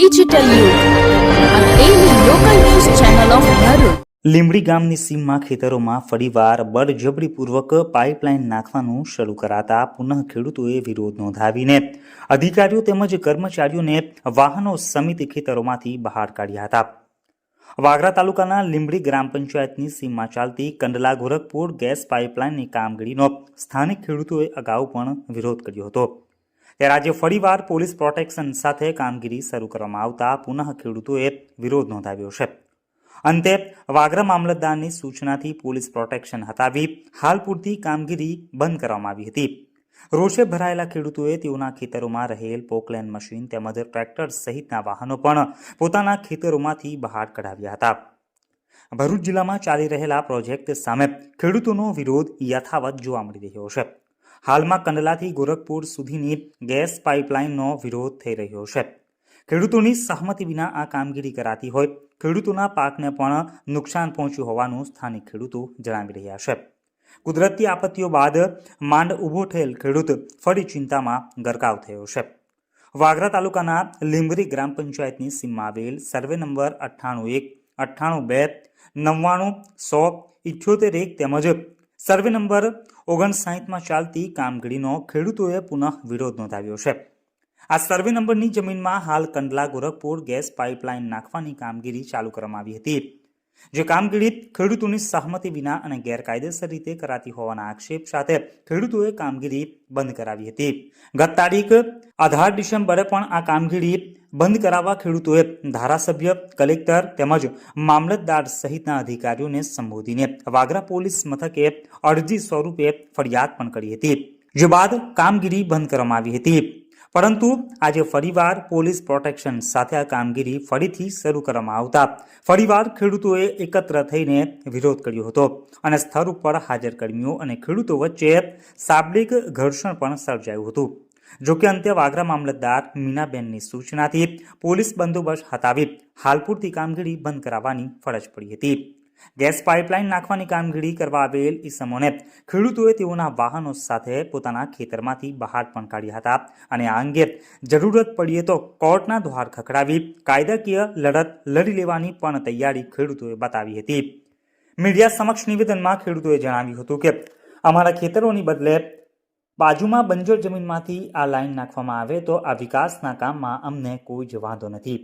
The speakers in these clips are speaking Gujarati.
ડિજિટલ યુગ લીંબડી ગામની સીમમાં ખેતરોમાં ફરીવાર બળજબરીપૂર્વક પાઇપલાઇન નાખવાનું શરૂ કરાતા પુનઃ ખેડૂતોએ વિરોધ નોંધાવીને અધિકારીઓ તેમજ કર્મચારીઓને વાહનો સમિત ખેતરોમાંથી બહાર કાઢ્યા હતા. વાગરા તાલુકાના લીંબડી ગ્રામ પંચાયતની સીમમાં ચાલતી કંડલા ગોરખપુર ગેસ પાઇપલાઇનની કામગીરીનો સ્થાનિક ખેડૂતોએ અગાઉ પણ વિરોધ કર્યો હતો. ત્યારે આજે ફરીવાર પોલીસ પ્રોટેક્શન સાથે કામગીરી શરૂ કરવામાં આવતા પુનઃ ખેડૂતોએ વિરોધ નોંધાવ્યો છે. અંતે, વાગરા મામલતદારની સૂચનાથી પોલીસ પ્રોટેક્શન હટાવી હાલ પૂરતી કામગીરી બંધ કરવામાં આવી હતી. રોષે ભરાયેલા ખેડૂતોએ તેઓના ખેતરોમાં રહેલ પોકલેન મશીન તેમજ ટ્રેક્ટર સહિતના વાહનો પણ પોતાના ખેતરોમાંથી બહાર કઢાવ્યા હતા. ભરૂચ જિલ્લામાં ચાલી રહેલા પ્રોજેક્ટ સામે ખેડૂતોનો વિરોધ યથાવત જોવા મળી રહ્યો છે. હાલમાં કંડલાથી ગોરખપુર સુધીની ગેસ પાઇપલાઇનનો વિરોધ થઈ રહ્યો છે. ખેડૂતોની સહમતિ વિના આ કામગીરી કરાતી હોય, ખેડૂતોના પાકને પણ નુકસાન પહોંચ્યું હોવાનું સ્થાનિક ખેડૂતો જણાવી રહ્યા છે. કુદરતી આપત્તિઓ બાદ માંડ ઊભો થયેલ ખેડૂત ફરી ચિંતામાં ગરકાવ થયો છે. વાગરા તાલુકાના લીંબરી ગ્રામ પંચાયતની સીમમાં આવેલ સર્વે નંબર અઠ્ઠાણું એક, અઠ્ઠાણું બે, નવ્વાણું, સો, ઇઠ્યોતેર એક તેમજ સર્વે નંબર ઓગણસાઠમાં ચાલતી કામગીરીનો ખેડૂતોએ પુનઃ વિરોધ નોંધાવ્યો છે. આ સર્વે નંબરની જમીનમાં હાલ કંડલા, ગોરખપુર ગેસ પાઇપલાઇન નાખવાની કામગીરી ચાલુ કરવામાં આવી હતી. જે કામગીરી ખેડૂતોની સહમતિ વિના અને ગેરકાયદેસર રીતે કરાતી હોવાના આક્ષેપ સાથે ખેડૂતોએ કામગીરી બંધ કરાવી હતી. ગત તારીખ અઢાર ડિસેમ્બરે પણ આ કામગીરી બંધ કરાવવા ખેડૂતોએ ધારાસભ્ય, કલેક્ટર તેમજ મામલતદાર સહિતના અધિકારીઓને સંબોધીને વાગરા પોલીસ મથકે અરજી સ્વરૂપે ફરિયાદ પણ કરી હતી. જે બાદ કામગીરી બંધ કરવામાં આવી હતી. પરંતુ આજે ફરીવાર પોલીસ પ્રોટેક્શન સાથે આ કામગીરી ફરીથી શરૂ કરવામાં આવતા. ફરીવાર ખેડૂતોએ એકત્ર થઈને વિરોધ કર્યો હતો અને સ્થળ ઉપર હાજર કર્મીઓ અને ખેડૂતો વચ્ચે શાબ્દિક ઘર્ષણ પણ સર્જાયું હતું. જોકે અંતે વાગરા મામલતદાર મીનાબેનની સૂચનાથી પોલીસ બંદોબસ્ત હટાવી હાલ પૂરતી કામગીરી બંધ કરાવવાની ફરજ પડી હતી. ગેસ પાઇપલાઇન નાખવાની કામગીરી કરવા આવેલ ઈસમોને ખેડૂતોએ તેઓના વાહનો સાથે પોતાના ખેતરમાંથી બહાર પણ કાઢ્યા હતા. અને આ અંગે જરૂરત પડીએ તો કોર્ટના દ્વાર ખખડાવી કાયદાકીય લડત લડી લેવાની પણ તૈયારી ખેડૂતોએ બતાવી હતી. મીડિયા સમક્ષ નિવેદનમાં ખેડૂતોએ જણાવ્યું હતું કે અમારા ખેતરોની બદલે બાજુમાં બંજર જમીનમાંથી આ લાઈન નાખવામાં આવે તો આ વિકાસના કામમાં અમને કોઈ જ વાંધો નથી.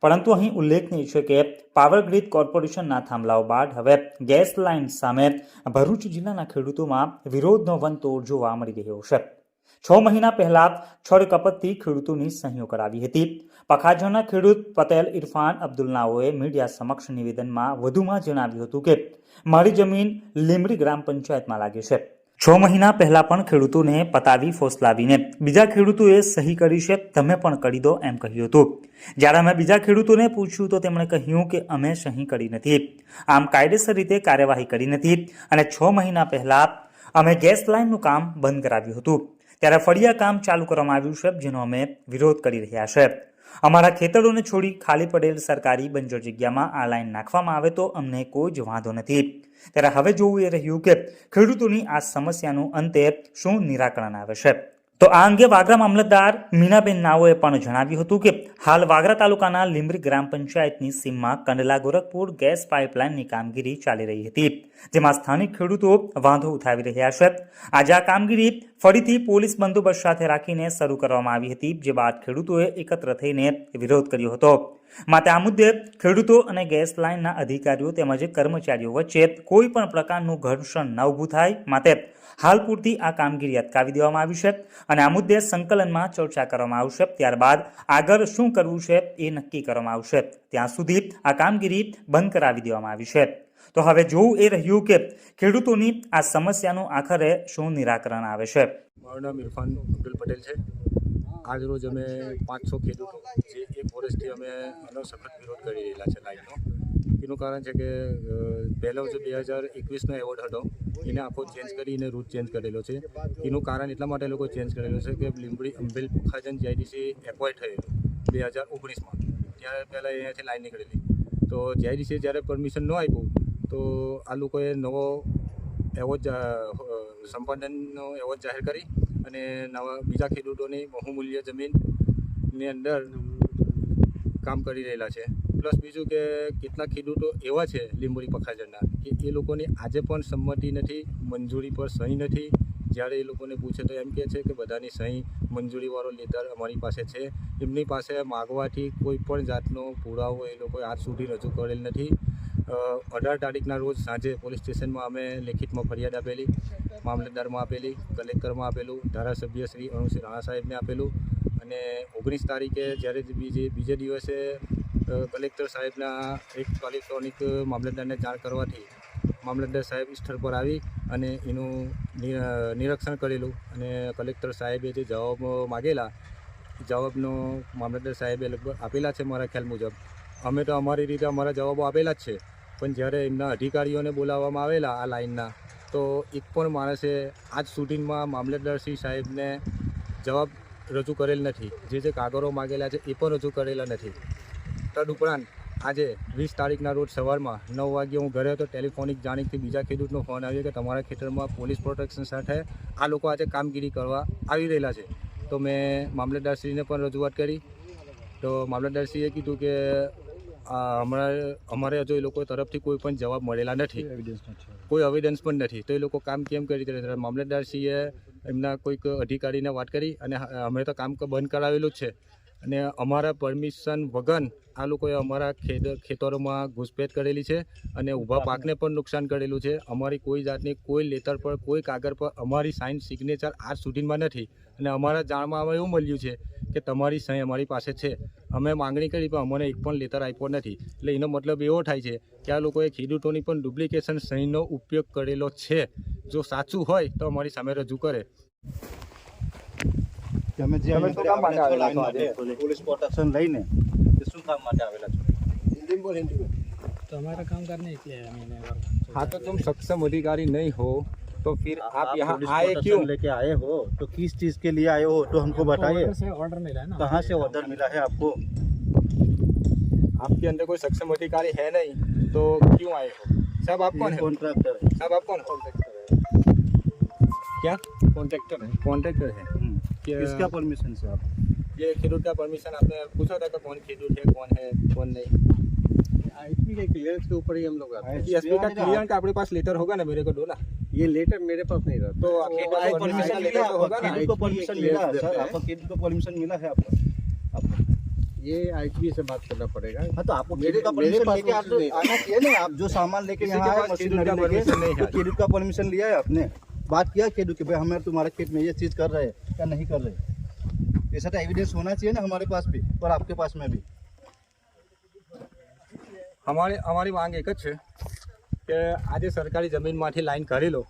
પરંતુ અહીં ઉલ્લેખનીય છે કે પાવર ગ્રીડ કોર્પોરેશનના થાંભલાઓ બાદ હવે ગેસ લાઇન સામે ભરૂચ જિલ્લાના ખેડૂતોમાં વિરોધનો વંતોડ જોવા મળી રહ્યો છે. છ મહિના પહેલા છળ કપતથી ખેડૂતોની સહીઓ કરાવી હતી. પખાજણના ખેડૂત પટેલ ઇરફાન અબ્દુલ્લાઓએ મીડિયા સમક્ષ નિવેદનમાં વધુમાં જણાવ્યું હતું કે, મારી જમીન લીમડી ગ્રામ પંચાયતમાં લાગી છે. છ મહિના પહેલાં પણ ખેડૂતોને પતાવી ફોસલાવીને. બીજા ખેડૂતોએ સહી કરી છે, તમે પણ કરી દો એમ કહ્યું હતું. જ્યારે અમે બીજા ખેડૂતોને પૂછ્યું તો તેમણે કહ્યું કે અમે સહી કરી નથી. આમ કાયદેસર રીતે કાર્યવાહી કરી નથી અને છ મહિના પહેલાં અમે ગેસ લાઇનનું કામ બંધ કરાવ્યું હતું. ત્યારે ફળિયા કામ ચાલુ કરવામાં આવ્યું છે, જેનો અમે વિરોધ કરી રહ્યા છે. અમારા ખેતરોને છોડી ખાલી પડેલ સરકારી બંજર જગ્યામાં આ લાઈન નાખવામાં આવે તો અમને કોઈ જ વાંધો નથી. ત્યારે હવે જોવું એ રહ્યું કે ખેડૂતોની આ સમસ્યાનું અંતે શું નિરાકરણ આવે છે? તો આ અંગે વાગરા મામલતદાર મીનાબેન નાઓએ પણ જણાવ્યું હતું કે હાલ વાગરા તાલુકાના લીંબરી ગ્રામ પંચાયતની સીમમાં કંડલા ગોરખપુર ગેસ પાઇપલાઇનની કામગીરી ચાલી રહી હતી, જેમાં સ્થાનિક ખેડૂતો વાંધો ઉઠાવી રહ્યા છે. આજે આ કામગીરી ફરીથી પોલીસ બંદોબસ્ત સાથે રાખીને શરૂ કરવામાં આવી હતી, જે બાદ ખેડૂતોએ એકત્ર થઈને વિરોધ કર્યો હતો. માટે આ મુદ્દે ખેડૂતો અને ગેસ લાઇનના અધિકારીઓ તેમજ કર્મચારીઓ વચ્ચે કોઈ પણ પ્રકારનું ઘર્ષણ ન ઊભું થાય. માટે હાલ પૂરતી આ કામગીરી અટકાવી દેવામાં આવી છે અને આ મુદ્દે સંકલનમાં ચર્ચા કરવામાં આવશે. ત્યારબાદ આગળ શું કરવું છે એ નક્કી કરવામાં આવશે. ત્યાં સુધી આ કામગીરી બંધ કરાવી દેવામાં આવી છે. તો હવે જોવું એ રહ્યું કે ખેડૂતોની આ સમસ્યાનું આખરે શું નિરાકરણ આવે છે. મારું નામ ઇરફાન અબ્દુલ પટેલ છે. આજ અમે પાંચસો ખેડૂતો, જે એ ફોરેસ્ટથી અમે આનો સખત વિરોધ કરી રહેલા છે લાઈનનો એનું કારણ છે કે પહેલો જે બે હજાર એકવીસનો એવોર્ડ હતો, એને આખો ચેન્જ કરીને રૂટ ચેન્જ કરેલો છે. એનું કારણ એટલા માટે લોકો ચેન્જ કરેલો છે કે લીંબડી, અંબેલ પુખાજન જીઆઈડીસી એપોઇન્ટ થયેલું, બે હજાર ઓગણીસમાં, ત્યારે પહેલાં અહીંયાથી લાઈન નીકળેલી. તો જીઆઈડીસીએ જ્યારે પરમિશન ન આપ્યું, તો આ લોકોએ નવો એવોર્ડ સંપાદનનો એવોર્ડ જાહેર કરી અને નવા, બીજા ખેડૂતોની બહુમૂલ્ય જમીનની અંદર કામ કરી રહેલા છે. પ્લસ બીજું કે કેટલાક ખેડૂતો એવા છે લીંબોડી પખાજરના કે એ લોકોની આજે પણ સંમતિ નથી, મંજૂરી પર સહી નથી. જ્યારે એ લોકોને પૂછે તો એમ કહે છે કે બધાની સહી મંજૂરીવાળો લેટર અમારી પાસે છે. એમની પાસે માગવાથી કોઈ પણ જાતનો પુરાવો એ લોકોએ આજ સુધી રજૂ કરેલ નથી. અઢાર તારીખના રોજ સાંજે પોલીસ સ્ટેશનમાં અમે લેખિતમાં ફરિયાદ આપેલી, મામલતદારમાં આપેલી, કલેક્ટરમાં આપેલું, ધારાસભ્ય શ્રી અરુણસિંહ રાણા સાહેબને આપેલું. અને ઓગણીસ તારીખે જ્યારે બીજે બીજે દિવસે કલેક્ટર સાહેબના એક ઇલેક્ટ્રોનિક મામલતદારને જાણ કરવાથી મામલતદાર સાહેબ સ્થળ પર આવી અને એનું નિરીક્ષણ કરેલું અને કલેક્ટર સાહેબે જે જવાબ માગેલા જવાબનો મામલતદાર સાહેબે લગભગ આપેલા છે મારા ખ્યાલ મુજબ. અમે તો અમારી રીતે અમારા જવાબો આપેલા જ છે, પણ જ્યારે એમના અધિકારીઓને બોલાવવામાં આવેલા આ લાઇનના, તો એક પણ માણસે આજ સુધીમાં મામલતદારશ્રી સાહેબને જવાબ રજૂ કરેલ નથી. જે જે કાગળો માગેલા છે એ પણ રજૂ કરેલા નથી. તદુપરાંત આજે વીસ તારીખના રોજ સવારમાં નવ વાગે હું ઘરે હતો ટેલિફોનિક જાણીથી બીજા ખેડૂતનો ફોન આવ્યો કે તમારા ખેતરમાં પોલીસ પ્રોટેક્શન સાથે આ લોકો આજે કામગીરી કરવા આવી રહેલા છે. તો મેં મામલતદારશ્રીને પણ રજૂઆત કરી. તો મામલતદારશ્રીએ કીધું કે આ હમણાં અમારે હજુ એ લોકો તરફથી કોઈ પણ જવાબ મળેલા નથી. કોઈ એવિડન્સ પણ નથી. તો એ લોકો કામ કેમ કરી રહ્યા છે? મામલતદારશ્રીએ એમના કોઈક અધિકારીને વાત કરી અને અમે તો કામ બંધ કરાવેલું જ છે. અને અમારા પરમિશન વગર આ લોકોએ અમારા ખેડ ખેતરોમાં ઘૂસપેટ કરેલી છે અને ઊભા પાકને પણ નુકસાન કરેલું છે. અમારી કોઈ જાતની કોઈ લેટર પર કોઈ કાગળ પર અમારી સાઇન સિગ્નેચર આજ સુધીમાં નથી. અને અમારા જાણમાં અમે એવું મળ્યું છે કે તમારી સહી અમારી પાસે છે. અમે માંગણી કરી પણ અમને એક પણ લેટર આપ્યો નથી. એટલે એનો મતલબ એવો થાય છે કે આ લોકોએ ખેડૂતોની પણ ડુપ્લિકેશન સહીનો ઉપયોગ કરેલો છે. જો સાચું હોય તો અમારી સામે રજૂ કરે. તમે જે તમે શું કામ માટે આવેલા છો આજે? પોલીસ પ્રોટેક્શન લઈને તે શું કામ માટે આવેલા છો तो हमारा काम करने के लिए मैंने हाँ तो तुम सक्षम अधिकारी नहीं हो तो फिर आप यहाँ पुलिस आए प्रोटेक्शन क्यों लेके आए हो तो किस चीज के लिए आए हो तो हमको बताइए ऑर्डर से ऑर्डर मिला है ना कहाँ से ऑर्डर मिला है आपको आपके अंदर कोई सक्षम अधिकारी है नहीं तो क्यों आए हो साहब आप कौन ये है कॉन्ट्रैक्टर है साहब आप कौन हो क्या कॉन्ट्रैक्टर है कॉन्ट्रैक्टर है हम्म। क्या- किसका परमिशन से आप ये खेडूत का परमिशन आपने पूछा था कौन खेडूत है कौन है कौन नहीं? आईपी के क्लियरेंस के ऊपर ही हम लोग का का अपने पास लेटर होगा ना मेरे को दो ना ये लेटर मेरे पास नहीं रहता। तो आपको परमिशन लेटर तो होगा ना? किसी परमिशन मिला है। सर आपको किसी को परमिशन मिला है आपको? आपको ये आईपी से बात करना पड़ेगा। हाँ तो आपको मेरे- का परमिशन लेके आप नहीं। आना चाहिए ना आप जो सामान लेके यहाँ आए मशीनरी लेके परमिशन नहीं है। तो का परमिशन लिया है आपने? बात किया खेडूत के भाई हमें तुम्हारे खेत में ये चीज कर रहे हैं या नहीं कर रहे ऐसा तो एविडेंस होना चाहिए ना हमारे पास भी और आपके पास में भी અમારી અમારી માંગ એક જ છે કે આજે સરકારી જમીનમાંથી લાઈન કરી લો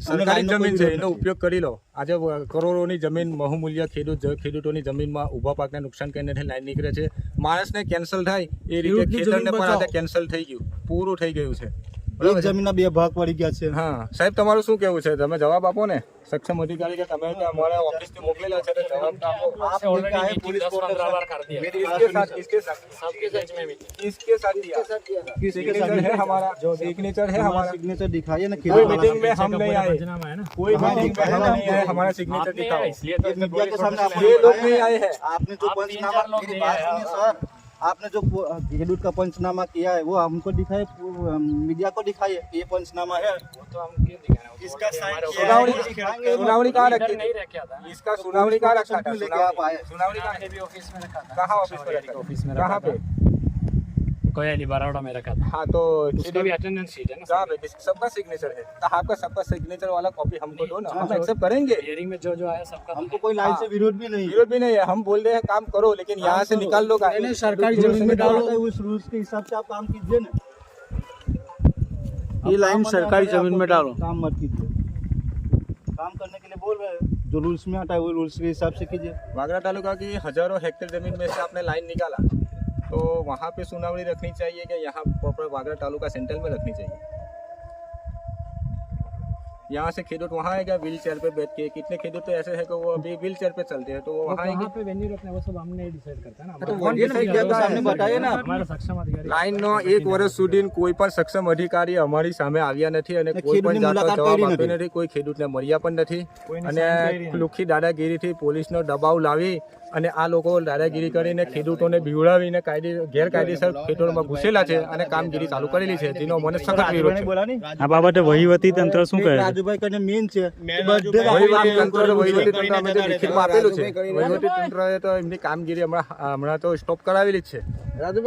સરકારી લાઈનનો કોઈ જમીન છે વિરોધ એનો નથી. ઉપયોગ કરી લો આજે વ- કરોડોની જમીન બહુમૂલ્ય ખેડૂત જ- ખેડૂતોની જમીનમાં ઊભા પાકને નુકસાન કરીને લાઈન નીકળે છે માણસને કેન્સલ થાય એ રીતે ખેતરને પણ આજે કેન્સલ થઈ ગયું પૂરું થઈ ગયું છે એક જમીનના બે ભાગ પડી ગયા છે હા સાહેબ તમારું શું કેવું છે તમે જવાબ આપો ને સક્ષમ અધિકારી કે તમે તો અમારા ઓફિસથી મોકલેલા છે તો જવાબ તો આપો आप लेके आए पुलिस प्रोटेक्शन मेरी बात इसके साथ सुनिए। इसके साथ इसके साथ दिया सिग्नेचर है हमारा जो सिग्नेचर है हमारा हमारा सिग्नेचर दिखाइए ना कोई खेत मीटिंग में हम नहीं आए पंचनामा है ना कोई हाँ, मीटिंग में हम हाँ, नहीं आए हमारा सिग्नेचर दिखाओ ये मीडिया के सामने आपने ये लोग बताया नहीं ना, आए हैं आपने जो पंचनामा मेरी बात सुनिए सर आपने जो गहलोत का पंचनामा किया है वो हमको दिखाए मीडिया को दिखाइए ये पंचनामा है। इसका सुनावणी सुनावणी कहाँ रखी थी इसका सुनावी कहाँ रखा था। सुनावणी कहाँ ऑफ़िस में रखा था। कहाँ ऑफ़िस में रखा ऑफ़िस में कहाँ पे? कोयली बरावड़ा में रखा था। हाँ तो उसका भी अटेंडेंस शीट है ना कहाँ सबका सिग्नेचर है। तो आपका सबका सिग्नेचर वाला कॉपी हमको दो ना। हम एक्सेप्ट करेंगे। हियरिंग में जो जो आया सबका हमको कोई लाइन से विरोध भी नहीं विरोध भी नहीं है। हम बोल रहे हैं काम करो लेकिन यहाँ से निकाल लो गाड़ी। सरकारी ज़मीन में डालो उस रूल्स के हिसाब से आप काम कीजिए ना। ये लाइन सरकारी ज़मीन में डालो। काम मत कीजिए। काम करने के लिए बोल रहे हैं। जो रूल्स में आता है वो रूल्स के हिसाब से कीजिए। वागरा तालुका की हज़ारों हेक्टेयर ज़मीन में से आपने लाइन निकाला। तो वहाँ पे सुनावणी रखनी चाहिए कि यहाँ प्रॉपर वागरा तालुका सेंट्रल में रखनी चाहिए यहाँ से खेडूत वहाँ आएगा व्हील चेयर पे बैठ के कितने खेडूत तो ऐसे है कि वो अभी व्हील चेयर पे चलते हैं तो वो वहाँ आएंगे वहाँ पे वेन्यू रखना है वो सब हमने डिसाइड करता है ना तो हमारा- कौन ये ना decide मीडिया के करता है? सामने बताइए ना हमारा सक्षम अधिकारी લાઈનનો એક વર્ષ સુધી કોઈ પણ સક્ષમ અધિકારી અમારી સામે આવ્યા નથી અને કોઈ પણ ખેડૂતની જાતનો મુલાકાત જવાબ કરી આપ્યો નથી. નથી કોઈ ખેડૂતને મળ્યા પણ નથી કોઈને અને sign કરી નથી. લુખી દાદાગીરીથી પોલીસનો દબાવ લાવી અને આ લોકો દાદાગીરી કરીને ખેડૂતોને બીવડાવીને કાયદે ગેરકાયદેસર ખેતરોમાં ઘૂસેલા છે અને કામગીરી ચાલુ કરેલી છે જેનો મને સખત વિરોધ છે બોલા નહીં આ બાબતે વહીવટી તંત્ર શું કહે છે રાજુભાઈ કરીને મેન છે વહીવટી તંત્ર આપેલું છે. વહીવટી તંત્રએ તો એમની કામગીરી હમણાં હમણાં તો સ્ટોપ કરાવેલી જ છે.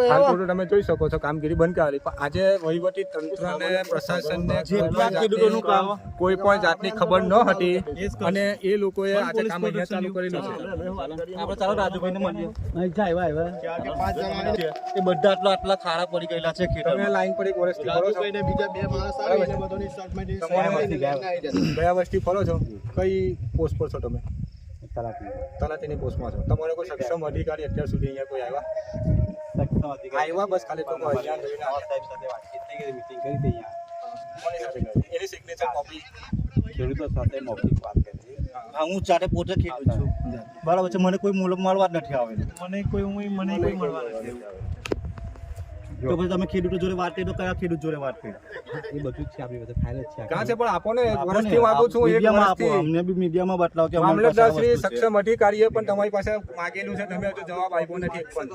હાલ પૂરતું તમે જોઈ શકો છો કામગીરી બંધ કરાવેલી. પણ આજે વહીવટી તંત્રને પ્રશાસનને કોઈ પણ જાતની- કોઈ પણ જાતની ખબર ન હતી અને એ લોકોએ આજે કામ અહીંયા ચાલુ કરેલું છે. આપણે ચાલો રાજુભાઈને મળીએ. એ બધા આટલા આટલા ખાડા પડી ગયેલા છે તમે ખેતરમાં લાઈન પર એક વર્ષથી ફરો છો. ગયા વર્ષથી ફરો છો? કઈ પોસ્ટ પર છો તમે? તલાટીની પોસ્ટમાં છો. તમારે કોઈ સક્ષમ અધિકારી અત્યાર સુધી અહીંયા કોઈ આવ્યા? આવ્યા બસ ખાલી તમે અજાણ રહીને આવ્યા. કોની સાથે કરી? એની સિગ્નેચર કોપી હા હું ચારે પોતે ખેડૂત છું. બરાબર છે મને કોઈ મળવા જ નથી આવેલું. મને કોઈ હું મને કોઈ મળવા નથી તો પછી તમે ખેડૂતો જોડે વાત કરી તો કયા ખેડૂત જોડે વાત કરી? કાં છે પણ આપો ને એક વર્ષથી માંગુ છું એક વર્ષથી. અમને બી મીડિયામાં બતાવો કે મામલતદાર શ્રી સક્ષમ અધિકારીએ પણ તમારી પાસે માંગેલું છે તમે હજુ જવાબ આપ્યો નથી. એક પણ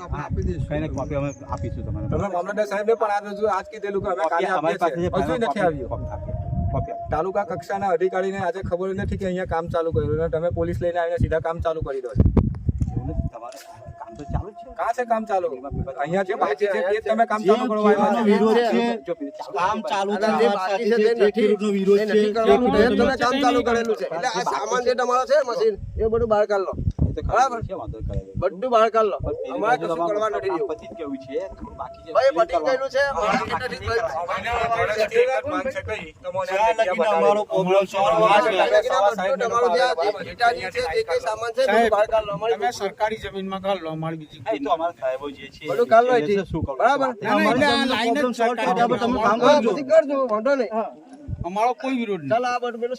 તમે મામલતદાર સાહેબને પણ આ રજૂ આજ કીધેલું કે અમે કાલે આપીએ છીએ. હજુ નથી આવ્યું. તાલુકા કક્ષાના અધિકારીને આજે ખબર નથી કે અહીંયા કામ ચાલુ કર્યું તમે પોલીસ લઈને આવીને સીધા કામ ચાલુ કરી દો છો. કાં છે કામ ચાલુ અહીંયા જે બાકી છે તે તમે કામ ચાલુ કરવા આવ્યા છો. વિરોધ છે કામ ચાલુ છે સાચી છે. જે ખેડૂતનો વિરોધ છે તમે કામ ચાલુ કરેલું છે એટલે આ સામાન જે તમારો છે મશીન એ બધું બહાર કાઢ લો બરાબર. બધું બહાર કાઢ લો. અમારે કશું કરવા નથી. જેવું ભાઈ પટી ગયેલું છે. અમારો પ્રોબ્લેમ સોલ્વ જે બધું કાઢ લો સરકારી જમીનમાં અમારી બીજી બધું કાઢ લો બરાબર? અમારી સોલ્વ થઈ તમે કામ કરજો કરજો વાંધો નહીં. અમારો કોઈ વિરોધ નહીં. ચાલો આ બધું પેલું